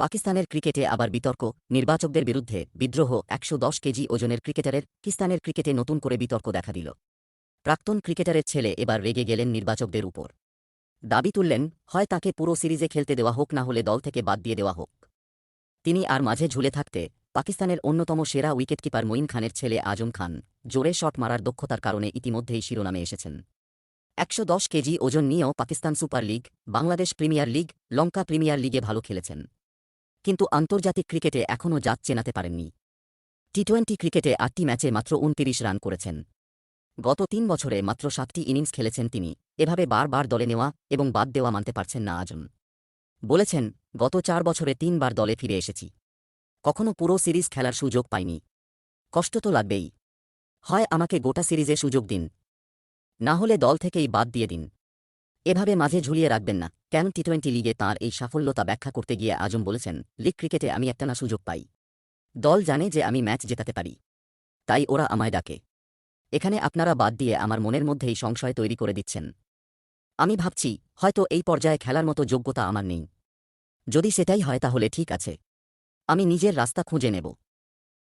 পাকিস্তানের ক্রিকেটে আবার বিতর্ক, নির্বাচকদের বিরুদ্ধে বিদ্রোহ, একশো দশ কেজি ওজনের ক্রিকেটারের, পাকিস্তানের ক্রিকেটে নতুন করে বিতর্ক দেখা দিল। প্রাক্তন ক্রিকেটারের ছেলে এবার রেগে গেলেন নির্বাচকদের উপর। দাবি তুললেন, হয় তাকে পুরো সিরিজে খেলতে দেওয়া হোক না হলে দল থেকে বাদ দিয়ে দেওয়া হোক। তিনি আর মাঝে ঝুলে থাকতে, পাকিস্তানের অন্যতম সেরা উইকেটকিপার মঈন খানের ছেলে আজম খান, জোরে শট মারার দক্ষতার কারণে ইতিমধ্যেই শিরোনামে এসেছেন। একশো দশ কেজি ওজন নিয়েও Pakistan super league, Bangladesh premier league, Lanka premier লিগে ভালো খেলেছেন। কিন্তু আন্তর্জাতিক ক্রিকেটে এখনও জাত চেনাতে পারেননি। টি টোয়েন্টি ক্রিকেটে আটটি ম্যাচে মাত্র উনতিরিশ রান করেছেন। গত তিন বছরে মাত্র সাতটি ইনিংস খেলেছেন তিনি। এভাবে বারবার দলে নেওয়া এবং বাদ দেওয়া মানতে পারছেন না আজম। বলেছেন, গত চার বছরে তিনবার দলে ফিরে এসেছি। কখনো পুরো সিরিজ খেলার সুযোগ পাইনি। কষ্ট তো লাগবেই। হয় আমাকে গোটা সিরিজে সুযোগ দিন। না হলে দল থেকেই বাদ দিয়ে দিন। এভাবে মাঝে ঝুলিয়ে রাখবেন না। কেন টি টোয়েন্টি লিগে তাঁর এই সাফল্যতা ব্যাখ্যা করতে গিয়ে আজম বলেছেন, লিগ ক্রিকেটে আমি একটানা সুযোগ পাই। দল জানে যে আমি ম্যাচ জেতাতে পারি। তাই ওরা আমায় ডাকে। এখানে আপনারা বাদ দিয়ে আমার মনের মধ্যেই সংশয় তৈরি করে দিচ্ছেন। আমি ভাবছি, হয়তো এই পর্যায়ে খেলার মতো যোগ্যতা আমার নেই। যদি সেটাই হয় তাহলে ঠিক আছে। আমি নিজের রাস্তা খুঁজে নেব।